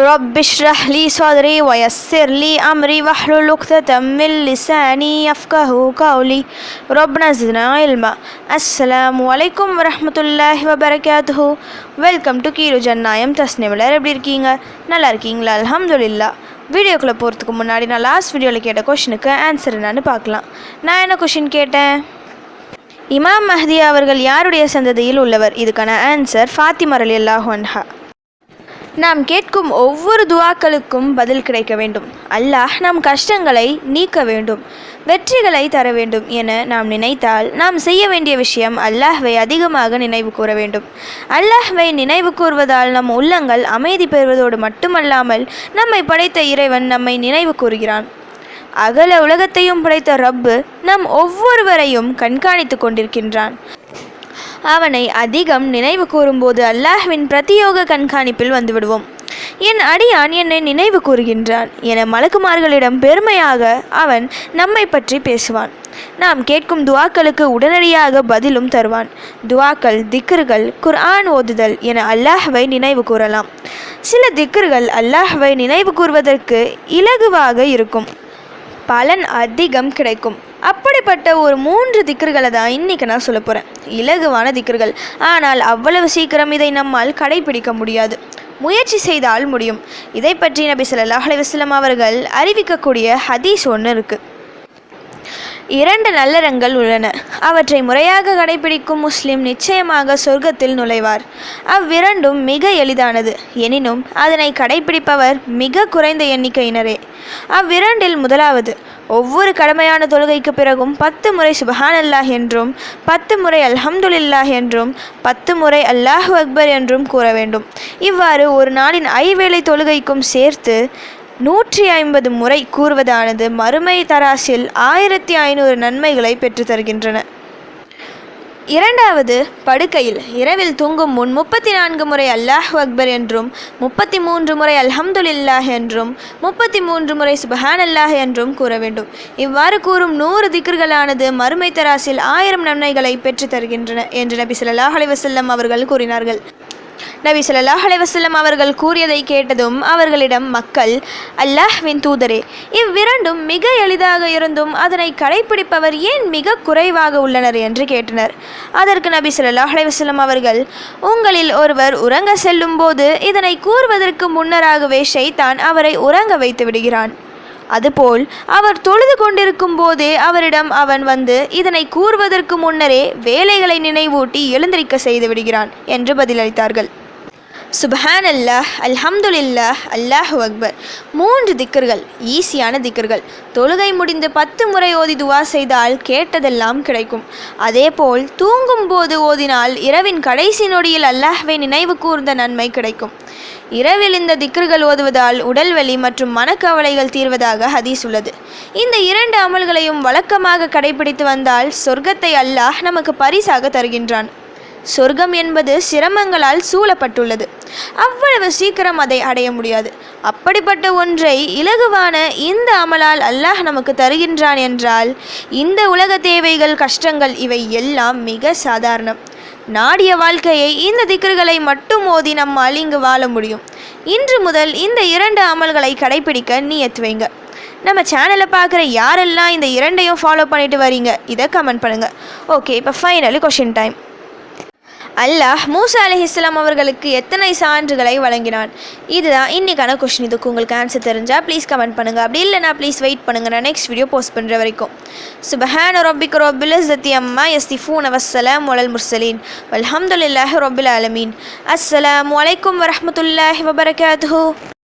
رب اشرح لي صدري ويسر لي أمري واحلل عقدة من لساني يفقه قولي ربنا زدنا علما السلام عليكم ورحمة الله وبركاته welcome to கீரு ஜன்னாயம் தஸ்னிமிலர் எப்படி இருக்கீங்க நல்லா இருக்கீங்களா அல்ஹம்துலில்லா வீடியோக்குள்ளே போகிறதுக்கு முன்னாடி நான் லாஸ்ட் வீடியோவில் கேட்ட கொஷினுக்கு ஆன்சர் என்னன்னு பார்க்கலாம் நான் என்ன கொஷின் கேட்டேன் இமாம் மஹதி அவர்கள் யாருடைய சந்ததியில் உள்ளவர் இதுக்கான ஆன்சர் ஃபாத்திமர் அலி அல்லாஹு அன்ஹா நாம் கேட்கும் ஒவ்வொரு துவாக்களுக்கும் பதில் கிடைக்க வேண்டும். அல்லாஹ் நம் கஷ்டங்களை நீக்க வேண்டும் வெற்றிகளை தர வேண்டும் என நாம் நினைத்தால் நாம் செய்ய வேண்டிய விஷயம் அல்லாஹ்வை அதிகமாக நினைவு கூற வேண்டும். அல்லாஹ்வை நினைவு கூறுவதால் நம் உள்ளங்கள் அமைதி பெறுவதோடு மட்டுமல்லாமல் நம்மை படைத்த இறைவன் நம்மை நினைவு கூறுகிறான். அகல உலகத்தையும் படைத்த ரப்பு நம் ஒவ்வொருவரையும் கண்காணித்து கொண்டிருக்கின்றான். அவனை அதிகம் நினைவு கூறும்போது அல்லாஹ்வின் பிரத்தியோக கண்காணிப்பில் வந்துவிடுவோம். என் அடியான் என்னை நினைவு கூறுகின்றான். என மலக்குமார்களிடம் பெருமையாக அவன் நம்மை பற்றி பேசுவான். நாம் கேட்கும் துவாக்களுக்கு உடனடியாக பதிலும் தருவான். துவாக்கள் திக்ருகள் குர்ஆன் ஓதுதல் என அல்லாஹ்வை நினைவு கூறலாம். சில திக்ருகள் அல்லாஹ்வை நினைவு கூறுவதற்கு இலகுவாக இருக்கும். பலன் அதிகம் கிடைக்கும். அப்படிப்பட்ட ஒரு மூன்று திக்கர்களை தான் இன்றைக்கி நான் சொல்ல போகிறேன் இலகுவான திக்கர்கள் ஆனால் அவ்வளவு சீக்கிரம் இதை நம்மால் கடைபிடிக்க முடியாது. முயற்சி செய்தால் முடியும். இதை பற்றி நபி ஸல்லல்லாஹு அலைஹி அவர்கள் அறிவிக்கக்கூடிய ஹதீஸ் ஒன்று இருக்குது இரண்டு நல்லறங்கள் உள்ளன. அவற்றை முறையாக கடைபிடிக்கும் முஸ்லிம் நிச்சயமாக சொர்க்கத்தில் நுழைவார். அவ்விரண்டும் மிக எளிதானது. எனினும் அதனை கடைபிடிப்பவர் மிக குறைந்த எண்ணிக்கையினரே. அவ்விரண்டில் முதலாவது ஒவ்வொரு கடமையான தொழுகைக்கு பிறகும் பத்து முறை சுபஹான் அல்லாஹ் என்றும் பத்து முறை அல்ஹம்துலில்லாஹ் என்றும் பத்து முறை அல்லாஹு அக்பர் என்றும் கூற வேண்டும். இவ்வாறு ஒரு நாளின் ஐவேளை தொழுகைக்கும் சேர்த்து நூற்றி ஐம்பது முறை கூறுவதானது மறுமை தராசில் ஆயிரத்தி ஐநூறு நன்மைகளை பெற்றுத்தருகின்றன இரண்டாவது படுக்கையில் இரவில் தூங்கும் முன் முப்பத்தி நான்கு முறை அல்லாஹ் அக்பர் என்றும் முப்பத்தி மூன்று முறை அல்ஹம்துலில்லாஹ் என்றும் முப்பத்தி மூன்று முறை சுபஹான் அல்லாஹ் என்றும் கூற வேண்டும். இவ்வாறு கூறும் நூறு திக்ர்களானது மறுமை தராசில் ஆயிரம் நன்மைகளை பெற்றுத் தருகின்றன என்று நபி சொல்லாஹ் அலைவசல்லம் அவர்கள் கூறினார்கள். நபி ஸல்லல்லாஹு அலைவசல்லம் அவர்கள் கூறியதை கேட்டதும் அவர்களிடம் மக்கள் அல்லாஹ்வின் தூதரே இவ்விரண்டும் மிக எளிதாக இருந்தும் அதனை கடைபிடிப்பவர் ஏன் மிக குறைவாக உள்ளனர்? என்று கேட்டனர். அதற்கு நபி ஸல்லல்லாஹு அலைவசல்லம் அவர்கள் உங்களில் ஒருவர் உறங்க செல்லும் போது இதனை கூறுவதற்கு முன்னராகவே ஷைத்தான் அவரை உறங்க வைத்து விடுகிறான். அதுபோல் அவர் தொழுது கொண்டிருக்கும் போதே அவரிடம் அவன் வந்து இதனை கூறுவதற்கு முன்னரே வேலைகளை நினைவூட்டி எழுந்திருக்க செய்து விடுகிறான் என்று பதிலளித்தார்கள். சுபஹான் அல்லாஹ் அல்ஹம்துலில்லாஹ் அல்லாஹு அக்பர். மூன்று திக்கர்கள் ஈஸியான திக்கர்கள். தொழுகை முடிந்து பத்து முறை ஓதி துவா செய்தால் கேட்டதெல்லாம் கிடைக்கும். அதேபோல் தூங்கும் போது ஓதினால் இரவின் கடைசி நொடியில் அல்லாஹ்வை நினைவு கூர்ந்த நன்மை கிடைக்கும். இரவில் இந்த திக்கர்கள் ஓதுவதால் உடல்வலி மற்றும் மனக்கவலைகள் தீர்வதாக ஹதீஸ் உள்ளது. இந்த இரண்டு அமல்களையும் வழக்கமாக கடைபிடித்து வந்தால் சொர்க்கத்தை அல்லாஹ் நமக்கு பரிசாக தருகின்றான். சொர்க்கம் என்பது சிரமங்களால் சூழப்பட்டுள்ளது. அவ்வளவு சீக்கிரம் அதை அடைய முடியாது. அப்படிப்பட்ட ஒன்றை இலகுவான இந்த அமலால் அல்லாஹ் நமக்கு தருகின்றான் என்றால் இந்த உலக தேவைகள் கஷ்டங்கள் இவை எல்லாம் மிக சாதாரணம். நாடிய வாழ்க்கையை இந்த திக்கர்களை மட்டும் ஓதி நம்மால் இங்கு வாழ முடியும். இன்று முதல் இந்த இரண்டு அமல்களை கடைபிடிக்க நியத்து வைங்க. நம்ம சேனலை பார்க்குற யாரெல்லாம் இந்த இரண்டையும் ஃபாலோ பண்ணிட்டு வரீங்க இதை கமெண்ட் பண்ணுங்கள் ஓகே இப்போ finally question time Allah Musa அலிஹிஸ்லாம் அவர்களுக்கு எத்தனை சான்றுகளை வழங்கினான்? இதுதான் இன்னைக்கான கொஷின் இதுக்கு உங்களுக்கு ஆன்சர் தெரிஞ்சால் ப்ளீஸ் கமெண்ட் பண்ணுங்கள் அப்படி இல்லைனா ப்ளீஸ் வெயிட் பண்ணுங்கள் நான் நெக்ஸ்ட் வீடியோ போஸ்ட் பண்ணுற வரைக்கும். சுபஹான் ரொபிக் ரொபில் ஜத்தி அம்மா யஸ்திஃபூன் வசலாம் ஒலல் முர்சலீன் வல்ஹம்துலில்லாஹி ரொபில் அலமீன் அஸ்ஸலாம் வலைக்கம் வரமத்துல்லாஹி வபரகாத்து